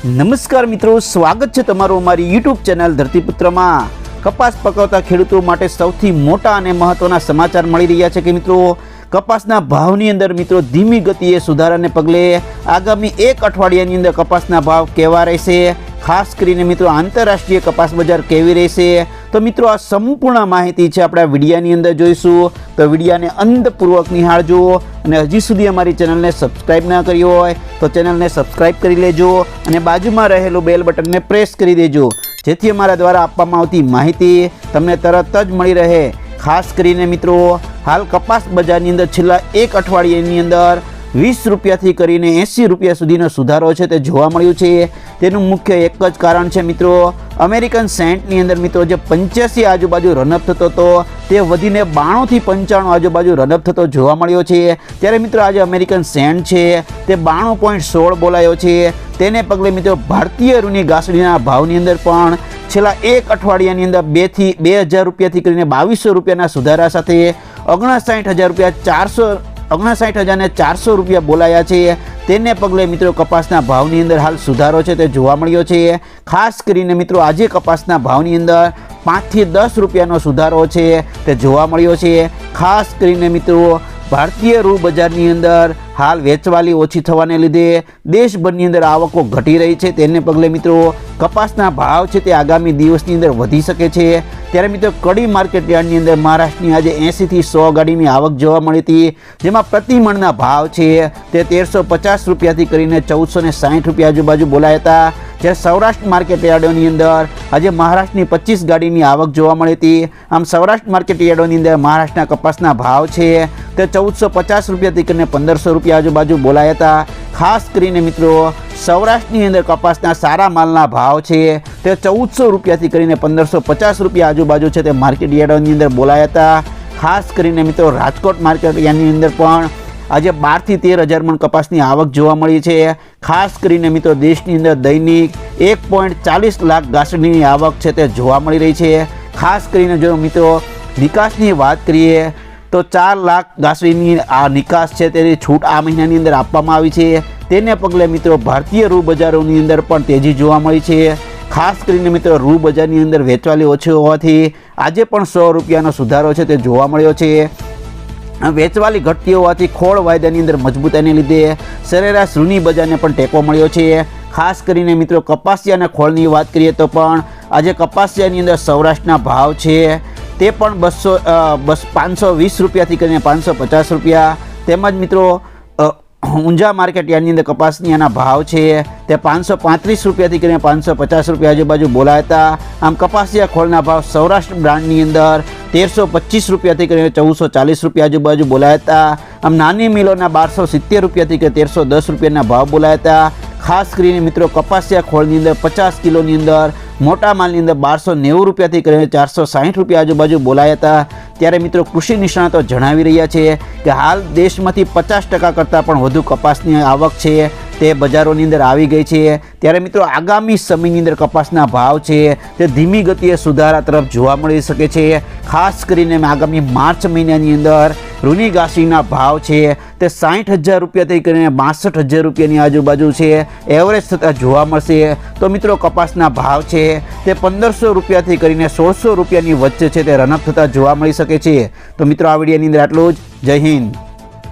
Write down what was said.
નમસ્કાર મિત્રો, સ્વાગત છે તમારું અમારી યુટ્યુબ ચેનલ ધરતીપુત્રમાં. કપાસ પકવતા ખેડૂતો માટે સૌથી મોટા અને મહત્વના સમાચાર મળી રહ્યા છે કે મિત્રો, કપાસના ભાવની અંદર મિત્રો ધીમી ગતિએ સુધારાને પગલે આગામી એક અઠવાડિયાની અંદર કપાસના ભાવ કેવા રહેશે? ખાસ કરીને મિત્રો આંતરરાષ્ટ્રીય કપાસ બજાર કેવી રહેશે? તો મિત્રો, આ સંપૂર્ણ માહિતી છે આપણે આ વિડીયાની અંદર જોઈશું. તો વિડીયાને અંતપૂર્વક નિહાળજો અને હજી સુધી અમારી ચેનલને સબસ્ક્રાઈબ ના કરી હોય તો ચેનલને સબસ્ક્રાઈબ કરી લેજો અને બાજુમાં રહેલું બેલ બટનને પ્રેસ કરી દેજો. જેથી અમારા દ્વારા આપવામાં આવતી માહિતી તમને તરત જ મળી રહે. ખાસ કરીને મિત્રો, હાલ કપાસ બજારની અંદર છેલ્લા એક અઠવાડિયાની અંદર વીસ રૂપિયાથી કરીને એંસી રૂપિયા સુધીનો સુધારો છે તે જોવા મળ્યું છે. તેનું મુખ્ય એક જ કારણ છે મિત્રો, અમેરિકન સેન્ટની અંદર મિત્રો જે પંચ્યાસી આજુબાજુ રનઅપ થતો હતો, તે વધીને બાણુંથી પંચાણું આજુબાજુ રનઅપ થતો જોવા મળ્યો છે. ત્યારે મિત્રો આજે અમેરિકન સેન્ટ છે, તે બાણું પોઈન્ટ સોળ બોલાયો છે. તેને પગલે મિત્રો ભારતીય રૂની ઘાસડીના ભાવની અંદર પણ છેલ્લા એક અઠવાડિયાની અંદર બેથી બે હજાર રૂપિયાથી કરીને બાવીસો રૂપિયાના સુધારા સાથે ઓગણસાઠ હજાર રૂપિયા ચારસો ઓગણસાઠ હજારને ચારસો રૂપિયા બોલાયા છે. તેને પગલે મિત્રો કપાસના ભાવની અંદર હાલ સુધારો છે તે જોવા મળ્યો છે. ખાસ કરીને મિત્રો આજે કપાસના ભાવની અંદર પાંચથી દસ રૂપિયાનો સુધારો છે તે જોવા મળ્યો છે. ખાસ કરીને મિત્રો ભારતીય રૂ બજારની અંદર હાલ વેચવાલી ઓછી થવાને લીધે દેશભરની અંદર આવકો ઘટી રહી છે. તેને પગલે મિત્રો કપાસના ભાવ છે તે આગામી દિવસની અંદર વધી શકે છે. ત્યારે મિત્રો કડી માર્કેટ યાર્ડની અંદર મહારાષ્ટ્રની આજે એંસીથી સો ગાડીની આવક જોવા મળી હતી, જેમાં પ્રતિ મણના ભાવ છે તે તેરસો પચાસ રૂપિયાથી કરીને ચૌદસો ને સાહીઠ રૂપિયા આજુબાજુ બોલાયા હતા. જ્યારે સૌરાષ્ટ્ર માર્કેટ યાર્ડોની અંદર આજે મહારાષ્ટ્રની પચીસ ગાડીની આવક જોવા મળી હતી. આમ સૌરાષ્ટ્ર માર્કેટ યાર્ડોની અંદર મહારાષ્ટ્રના કપાસના ભાવ છે તે ચૌદસો પચાસ રૂપિયાથી કરીને પંદરસો રૂપિયા આજુબાજુ બોલાયા હતા. ખાસ કરીને મિત્રો, સૌરાષ્ટ્રની અંદર કપાસના સારા માલના ભાવ છે. તે ચૌદસો રૂપિયાથી કરીને પંદરસો પચાસ રૂપિયા આજુબાજુ છે તે માર્કેટ યાર્ડની અંદર બોલાયા હતા. ખાસ કરીને મિત્રો, રાજકોટ માર્કેટ યાર્ડની અંદર પણ આજે બારથી તેર હજાર મણ કપાસની આવક જોવા મળી છે. ખાસ કરીને મિત્રો, દેશની અંદર દૈનિક એક પોઈન્ટ ચાલીસ લાખ ગાંસડીની આવક છે તે જોવા મળી રહી છે. ખાસ કરીને જો મિત્રો નિકાસની વાત કરીએ તો ચાર લાખ ઘાસડીની આ નિકાસ છે તેની છૂટ આ મહિનાની અંદર આપવામાં આવી છે. તેને પગલે મિત્રો ભારતીય રૂ બજારોની અંદર પણ તેજી જોવા મળી છે. ખાસ કરીને મિત્રો રૂ બજારની અંદર વેચવાલી ઓછી હોવાથી આજે પણ સો રૂપિયાનો સુધારો છે તે જોવા મળ્યો છે. વેચવાલી ઘટતી હોવાથી ખોળ વાયદાની અંદર મજબૂતાઈને લીધે સરેરાશ રૂની બજારને પણ ટેકો મળ્યો છે. ખાસ કરીને મિત્રો કપાસિયા અને ખોળની વાત કરીએ તો પણ આજે કપાસિયાની અંદર સૌરાષ્ટ્રના ભાવ છે. તે પણ બસો બસ પાંચસો વીસ રૂપિયાથી કરીને પાંચસો પચાસ રૂપિયા. તેમજ મિત્રો ઊંઝા માર્કેટ યાર્ડની અંદર કપાસની આના ભાવ છે તે પાંચસો પાંત્રીસ રૂપિયાથી કરીને પાંચસો પચાસ રૂપિયા આજુબાજુ બોલાયા આમ કપાસિયા ખોળના ભાવ સૌરાષ્ટ્ર બ્રાન્ડની અંદર તેરસો પચીસ રૂપિયાથી કરીને ચૌદસો ચાલીસ રૂપિયા આજુબાજુ બોલાયા આમ નાની મિલોના બારસો સિત્તેર રૂપિયાથી કે તેરસો દસ રૂપિયાના ભાવ બોલાયા ખાસ કરીને મિત્રો, કપાસિયા ખોળની અંદર પચાસ કિલોની અંદર મોટા માલની અંદર બારસો નેવું રૂપિયાથી કરીને ચારસો સાહીઠ રૂપિયા આજુબાજુ બોલાયા હતા. ત્યારે મિત્રો કૃષિ નિષ્ણાતો જણાવી રહ્યા છે કે હાલ દેશમાંથી પચાસ ટકા કરતાં પણ વધુ કપાસની આવક છે. તે બજારોની અંદર આવી ગઈ છે. ત્યારે મિત્રો આગામી સમયની અંદર કપાસના ભાવ છે તે ધીમી ગતિએ સુધારા તરફ જોવા મળી શકે છે. ખાસ કરીને આગામી માર્ચ મહિનાની અંદર રૂની ઘાસીના ભાવ છે તે સાઠ હજાર રૂપિયાથી કરીને બાસઠ હજાર રૂપિયાની આજુબાજુ છે. એવરેજ થતાં જોવા મળશે. તો મિત્રો, કપાસના ભાવ છે તે પંદરસો રૂપિયાથી કરીને સોળસો રૂપિયાની વચ્ચે છે તે રનઅપ થતાં જોવા મળી શકે છે. તો મિત્રો, આ વિડીયોની અંદર આટલું જ. જય હિન્દ.